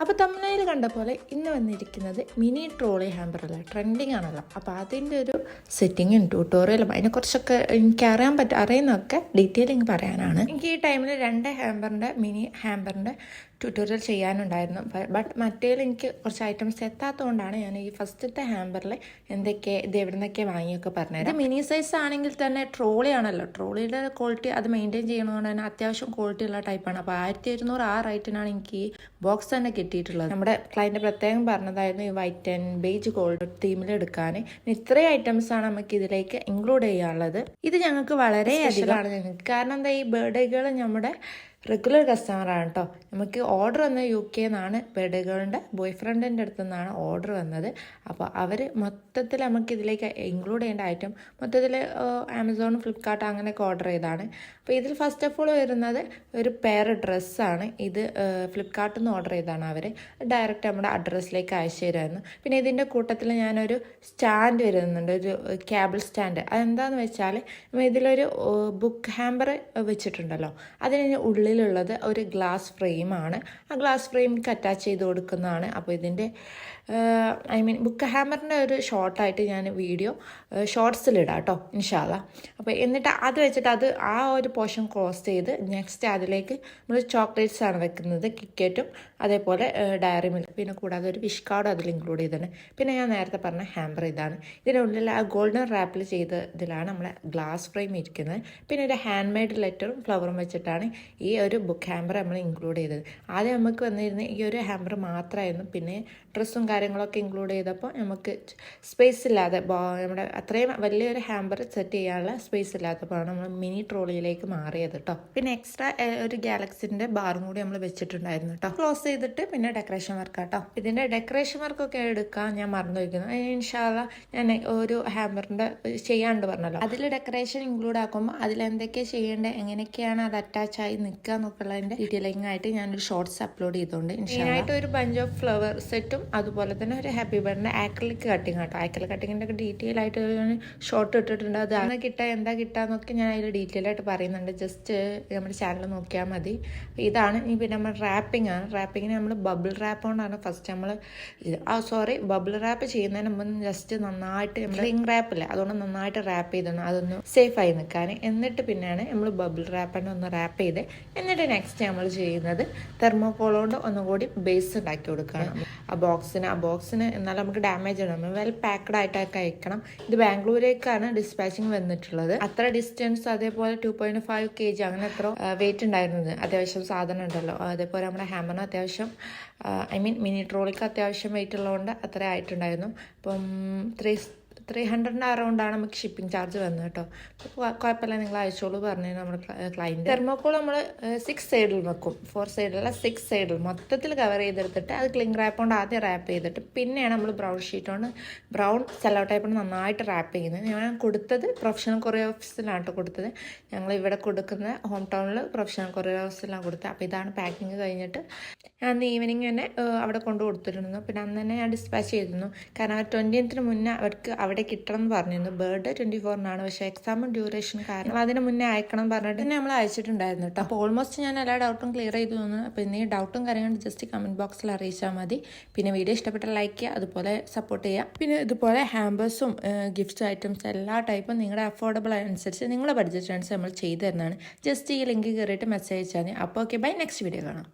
അപ്പോൾ തമിഴ്നാട്ടിൽ കണ്ട പോലെ ഇന്ന് വന്നിരിക്കുന്നത് മിനി ട്രോളി ഹാമ്പർ അല്ല ട്രെൻഡിങ് ആണല്ലോ. അപ്പോൾ അതിന്റെ ഒരു സെറ്റിങ്ങും ട്യൂട്ടോറിയലും അതിനെക്കുറിച്ചൊക്കെ എനിക്ക് അറിയാൻ പറ്റും അറിയുന്നതൊക്കെ ഡീറ്റെയിലിങ് പറയാനാണ്. എനിക്ക് ഈ ടൈമിൽ രണ്ട് ഹാമ്പറിന്റെ മിനി ഹാമ്പറിന്റെ ട്യൂട്ടോറിയൽ ചെയ്യാനുണ്ടായിരുന്നു. ബട്ട് മറ്റേതിൽ എനിക്ക് കുറച്ച് ഐറ്റംസ് എത്താത്തതുകൊണ്ടാണ് ഞാൻ ഈ ഫസ്റ്റത്തെ ഹാമ്പറിൽ എന്തൊക്കെ ഇത് എവിടെ നിന്നൊക്കെ വാങ്ങിയൊക്കെ പറഞ്ഞത് മിനി സൈസ് ആണെങ്കിൽ തന്നെ ട്രോളി ആണല്ലോ. ട്രോളിയുടെ ക്വാളിറ്റി അത് മെയിന്റെയിൻ ചെയ്യണതുകൊണ്ട് തന്നെ അത്യാവശ്യം ക്വാളിറ്റി ഉള്ള ടൈപ്പാണ് അപ്പോൾ ആയിരത്തി ഇരുന്നൂറ് ആ റേറ്റിനാണ് എനിക്ക് ഈ ബോക്സ് തന്നെ കിട്ടിയിട്ടുള്ളത്. നമ്മുടെ ക്ലയന്റ് പ്രത്യേകം പറഞ്ഞതായിരുന്നു ഈ വൈറ്റ് ആൻഡ് ബേജ് ഗോൾഡ് തീമിൽ എടുക്കാൻ. ഇത്രയും ഐറ്റംസ് ആണ് നമുക്ക് ഇതിലേക്ക് ഇൻക്ലൂഡ് ചെയ്യാനുള്ളത്. ഇത് ഞങ്ങൾക്ക് വളരെ അധികമാണ് ഞങ്ങൾക്ക്. കാരണം എന്താ ഈ ബർത്ത്ഡേകൾ നമ്മുടെ റെഗുലർ കസ്റ്റമറാണ് കേട്ടോ നമുക്ക് ഓർഡർ വന്ന യു കെ നിന്നാണ് ബർത്ത്ഡേകളുടെ ബോയ് ഫ്രണ്ടിന്റെ അടുത്തു നിന്നാണ് ഓർഡർ വന്നത്. അപ്പോൾ അവർ മൊത്തത്തിൽ നമുക്ക് ഇതിലേക്ക് ഇൻക്ലൂഡ് ചെയ്യേണ്ട ഐറ്റം മൊത്തത്തിൽ ആമസോൺ ഫ്ലിപ്കാർട്ട് അങ്ങനെയൊക്കെ ഓർഡർ ചെയ്താണ് അപ്പോൾ ഇതിൽ ഫസ്റ്റ് ഓഫ് ഓൾ വരുന്നത് ഒരു പെയർ ഡ്രസ്സാണ് ഇത് ഫ്ലിപ്കാർട്ടിൽ നിന്ന് ഓർഡർ ചെയ്താണ് അവർ ഡയറക്റ്റ് നമ്മുടെ അഡ്രസ്സിലേക്ക് അയച്ചു തരുമായിരുന്നു പിന്നെ ഇതിന്റെ കൂട്ടത്തിൽ ഞാനൊരു സ്റ്റാൻഡ് വരുന്നുണ്ട്. ഒരു കേബിൾ സ്റ്റാൻഡ് അതെന്താണെന്ന് വെച്ചാൽ ഇതിലൊരു ബുക്ക് ഹാമ്പർ വെച്ചിട്ടുണ്ടല്ലോ. അതിന് ഉള്ളിലുള്ളത് ഒരു ഗ്ലാസ് ഫ്രെയിമാണ് ആ ഗ്ലാസ് ഫ്രെയിമിക്ക് അറ്റാച്ച് ചെയ്ത് കൊടുക്കുന്നതാണ്. അപ്പോൾ ഇതിന്റെ ഐ മീൻ ബുക്ക് ഹാമറിന്റെ ഒരു ഷോർട്ടായിട്ട് ഞാൻ വീഡിയോ ഷോർട്സിലിടാം കേട്ടോ ഇൻഷാല്ല അപ്പോൾ എന്നിട്ട് അത് വെച്ചിട്ട് അത് ആ ഒരു പോർഷൻ ക്രോസ് ചെയ്ത് നെക്സ്റ്റ് അതിലേക്ക് നമ്മൾ ചോക്ലേറ്റ്സ് ആണ് വെക്കുന്നത് കിക്കറ്റും അതേപോലെ ഡയറി മിൽക്ക് പിന്നെ കൂടാതെ ഒരു വിഷ് കാർഡും അതിൽ ഇൻക്ലൂഡ് ചെയ്തിട്ടുണ്ട് പിന്നെ ഞാൻ നേരത്തെ പറഞ്ഞ ഹാമ്പർ ഇതാണ്. ഇതിനുള്ളിൽ ആ ഗോൾഡൻ റാപ്പിൽ ചെയ്ത ഇതിലാണ് നമ്മളെ ഗ്ലാസ് ഫ്രെയിം ഇരിക്കുന്നത്. പിന്നെ ഒരു ഹാൻഡ് മെയ്ഡ് ലെറ്ററും ഫ്ലവറും വെച്ചിട്ടാണ് ഈ ഒരു ബുക്ക് ഹാമ്പർ നമ്മൾ ഇൻക്ലൂഡ് ചെയ്തത്. ആദ്യം നമുക്ക് വന്നിരുന്ന ഈ ഒരു ഹാമ്പർ മാത്രമായിരുന്നു. പിന്നെ ഡ്രസ്സും കാര്യങ്ങളൊക്കെ ഇൻക്ലൂഡ് ചെയ്തപ്പോൾ നമുക്ക് സ്പേസ് ഇല്ലാതെ നമ്മുടെ അത്രയും വലിയൊരു ഹാമ്പർ സെറ്റ് ചെയ്യാനുള്ള സ്പേസ് ഇല്ലാത്തപ്പോഴാണ് നമ്മൾ മിനി ട്രോളിയിലേക്ക് മാറിയത് കേട്ടോ പിന്നെ എക്സ്ട്രാ ഒരു ഗാലക്സിന്റെ ബാറും കൂടി നമ്മൾ വെച്ചിട്ടുണ്ടായിരുന്നു കേട്ടോ ക്ലോസ് ചെയ്തിട്ട് പിന്നെ ഡെക്കറേഷൻ വർക്ക് കേട്ടോ. ഇതിന്റെ ഡെക്കറേഷൻ വർക്കൊക്കെ എടുക്കാൻ ഞാൻ മറന്നു വയ്ക്കുന്നു ഇൻഷാല്ല ഞാൻ ഒരു ഹാമറിന്റെ ചെയ്യാണ്ട് പറഞ്ഞല്ലോ. അതിൽ ഡെക്കറേഷൻ ഇൻക്ലൂഡ് ആക്കുമ്പോൾ അതിൽ എന്തൊക്കെ ചെയ്യേണ്ടത് എങ്ങനെയൊക്കെയാണ് അത് അറ്റാച്ച് ആയി നിൽക്കുക എന്നൊക്കെയുള്ളതിന്റെ ഡീറ്റെയിലിംഗ് ആയിട്ട് ഞാനൊരു ഷോർട്സ് അപ്ലോഡ് ചെയ്തുകൊണ്ട് മെയിനായിട്ട് ഒരു ബഞ്ച് ഓഫ് ഫ്ലവർ സെറ്റും അതുപോലെ തന്നെ ഒരു ഹാപ്പി ബർത്ത്ഡേ ആക്രിലിക് കട്ടിങ് കേട്ടോ ആക്രിലിക് കട്ടിങ്ങിന്റെ ഒക്കെ ഡീറ്റെയിൽ ആയിട്ട് ഞാൻ ഷോർട്ട് ഇട്ടിട്ടുണ്ട്. അത് അന്ന് കിട്ടുക എന്താ കിട്ടുക ഞാൻ അതിൽ ഡീറ്റെയിൽ ആയിട്ട് പറയുന്നുണ്ട്. ജസ്റ്റ് നമ്മുടെ ചാനൽ നോക്കിയാൽ മതി. ഇതാണ് ഇനി പിന്നെ നമ്മൾ റാപ്പിംഗ് ആണ്. റാപ്പിങ്ങിന് നമ്മൾ ബബിൾ റാപ്പ് കൊണ്ടാണ് ഫസ്റ്റ് നമ്മൾ ആ സോറി ബബിൾ റാപ്പ് ചെയ്യുന്നതിന് മുമ്പ് ജസ്റ്റ് നന്നായിട്ട് നമ്മൾ റിംഗ് റാപ്പില്ല അതുകൊണ്ട് നന്നായിട്ട് റാപ്പ് ചെയ്തോണം അതൊന്ന് ആയി നിൽക്കാൻ. എന്നിട്ട് പിന്നെയാണ് നമ്മൾ ബബിൾ റാപ്പിനെ ഒന്ന് റാപ്പ് ചെയ്ത് എന്നിട്ട് നെക്സ്റ്റ് നമ്മൾ ചെയ്യുന്നത് തെർമോകോളോണ്ട് കൊണ്ട് ഒന്നുകൂടി ബേസ് ഉണ്ടാക്കി കൊടുക്കുകയാണ് ആ ബോക്സിന് ആ ബോക്സിന് എന്നാലും നമുക്ക് ഡാമേജ് ഉണ്ടാകും വെൽ പാക്ഡ് ആയിട്ടൊക്കെ അയക്കണം. ഇത് ബാംഗ്ലൂരേക്കാണ് ഡിസ്പാച്ചിങ് വന്നിട്ടുള്ളത്. അത്ര ഡിസ്റ്റൻസ് അതേപോലെ two point five K G അങ്ങനെ എത്ര വെയിറ്റ് ഉണ്ടായിരുന്നത്. അത്യാവശ്യം സാധനം ഉണ്ടല്ലോ. അതേപോലെ നമ്മുടെ ഹാമറിന് അത്യാവശ്യം ഐ മീൻ മിനി ട്രോളിക്ക് അത്യാവശ്യം വെയിറ്റ് ഉള്ളതുകൊണ്ട് അത്ര ആയിട്ടുണ്ടായിരുന്നു. അപ്പം ത്രീ ത്രീ ഹൺഡ്രഡിന്റെ അറൗണ്ടാണ് നമുക്ക് ഷിപ്പിംഗ് ചാർജ് വന്നത് കേട്ടോ. കുഴപ്പമില്ല നിങ്ങൾ അയച്ചോളൂ പറഞ്ഞു നമ്മുടെ ക്ലയന്റ് തെർമോക്കോൾ നമ്മൾ സിക്സ് സൈഡിൽ വെക്കും. ഫോർ സൈഡിലുള്ള സിക്സ് സൈഡിൽ മൊത്തത്തിൽ കവർ ചെയ്തെടുത്തിട്ട് അത് ക്ലിങ് റാപ്പ് കൊണ്ട് ആദ്യം റാപ്പ് ചെയ്തിട്ട് പിന്നെയാണ് നമ്മൾ ബ്രൗൺ ഷീറ്റ് കൊണ്ട് ബ്രൗൺ സെല്ലോ ടൈപ്പ് കൊണ്ട് നന്നായിട്ട് റാപ്പ് ചെയ്യുന്നത്. ഞാൻ കൊടുത്തത് പ്രൊഫഷണൽ കൊറിയർ ഓഫീസിലാണ് കേട്ടോ കൊടുത്തത്. ഞങ്ങൾ ഇവിടെ കൊടുക്കുന്ന ഹോം ടൗണിൽ പ്രൊഫഷണൽ കൊറിയർ ഓഫീസിലാണ് കൊടുത്തത്. അപ്പോൾ ഇതാണ് പാക്കിങ് കഴിഞ്ഞിട്ട് ഞാൻ അന്ന് ഈവനിങ് തന്നെ അവിടെ കൊണ്ടു കൊടുത്തിരുന്നു. പിന്നെ അന്ന് തന്നെ ഞാൻ ഡിസ്പാച്ച് ചെയ്തിരുന്നു. കാരണം അവർ ട്വന്റീൻത്തിന് മുന്നേ അവർക്ക് അവിടെ കിട്ടണം എന്ന് പറഞ്ഞിരുന്നു. ബർത്ത്ഡേ ട്വന്റി ഫോറിനാണ് പക്ഷേ എക്സാമും ഡ്യൂറേഷൻ കാരണം അതിന് മുന്നേ അയക്കണം പറഞ്ഞിട്ട് തന്നെ നമ്മൾ അയച്ചിട്ടുണ്ടായിരുന്നു കേട്ടോ. അപ്പോൾ ഓൾമോസ്റ്റ് ഞാൻ എല്ലാ ഡൗട്ടും ക്ലിയർ ചെയ്തു തന്നു അപ്പോൾ ഇനി ഡൗട്ടും കാര്യങ്ങളും ജസ്റ്റ് കമന്റ് ബോക്സിൽ അറിയിച്ചാൽ മതി. പിന്നെ വീഡിയോ ഇഷ്ടപ്പെട്ട ലൈക്ക് ചെയ്യുക അതുപോലെ സപ്പോർട്ട് ചെയ്യുക. പിന്നെ ഇതുപോലെ ഹാമ്പേഴ്സും ഗിഫ്റ്റ് ഐറ്റംസ് എല്ലാ ടൈപ്പും നിങ്ങളുടെ അഫോർഡബിൾ അനുസരിച്ച് നിങ്ങളുടെ ബഡ്ജറ്റ് അനുസരിച്ച് നമ്മൾ ചെയ്തു തരുന്നതാണ്. ജസ്റ്റ് ഈ ലിങ്ക് കയറിയിട്ട് മെസ്സേജ് അയച്ചാൽ മതി. അപ്പോൾ ഓക്കെ ബൈ നെക്സ്റ്റ് വീഡിയോ കാണാം.